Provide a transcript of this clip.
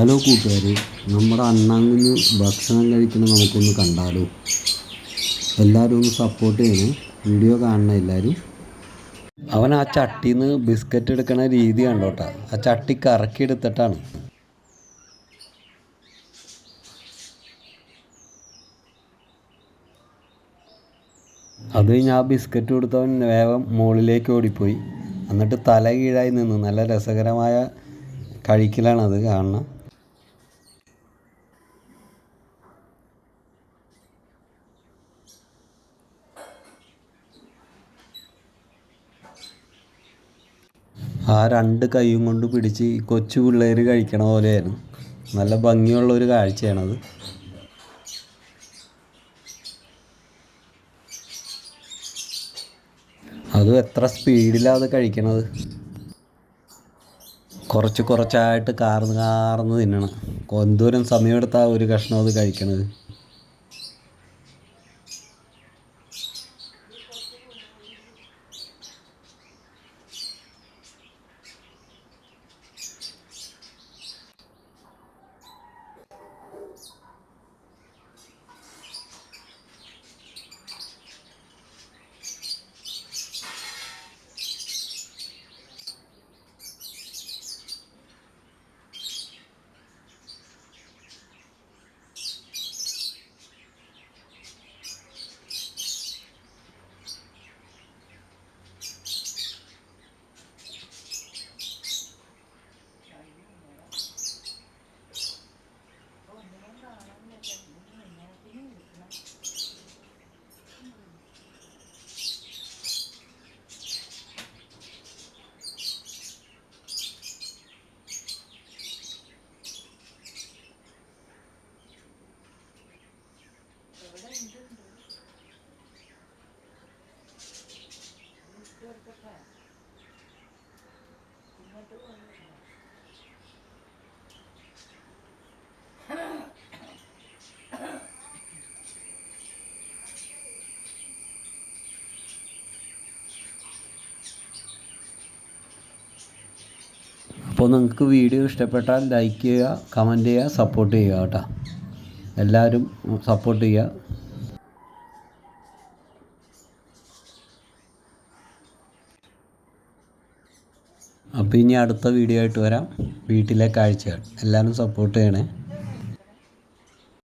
Hello കൂട്ടുകാരെ നമ്മുടെ അണ്ണാങ്കുഞ്ഞ് ഭക്ഷണം കഴിക്കുന്നത് നമുക്കൊന്ന് കണ്ടാലോ? എല്ലാവരും ഒന്ന് സപ്പോർട്ട് ചെയ്യണേ. വീഡിയോ കാണണം എല്ലാവരും അവൻ ആ ചട്ടിയിൽ നിന്ന് ബിസ്ക്കറ്റ് എടുക്കണ രീതി കണ്ടോട്ടാ. ആ ചട്ടി കറക്കി എടുത്തിട്ടാണ്. അത് കഴിഞ്ഞ് ആ ബിസ്ക്കറ്റ് കൊടുത്തവൻ വേഗം മുകളിലേക്ക് ഓടിപ്പോയി. എന്നിട്ട് തല കീഴായി നിന്ന് നല്ല രസകരമായ കഴിക്കലാണത് കാണണം ആ രണ്ട് കൈയും കൊണ്ട് പിടിച്ച് കൊച്ചു പിള്ളേർ കഴിക്കണ പോലെയായിരുന്നു. നല്ല ഭംഗിയുള്ള ഒരു കാഴ്ചയാണത്. അതും എത്ര സ്പീഡിലാണ് അത് കഴിക്കണത്? കുറച്ച് കുറച്ചായിട്ട് കാർന്ന് കാർന്ന് തിന്നണം. എന്തോരം സമയമെടുത്താ ഒരു കഷ്ണം അത് കഴിക്കണത്? അപ്പോൾ നിങ്ങൾക്ക് വീഡിയോ ഇഷ്ടപ്പെട്ടാൽ ലൈക്ക് ചെയ്യുക കമന്റ് ചെയ്യുക സപ്പോർട്ട് ചെയ്യുക കേട്ടോ. എല്ലാവരും സപ്പോർട്ട് ചെയ്യുക. അപ്പോൾ ഇനി അടുത്ത വീഡിയോ ആയിട്ട് വരാം. വീട്ടിലെ കാഴ്ചകൾ. എല്ലാവരും സപ്പോർട്ട് ചെയ്യണേ.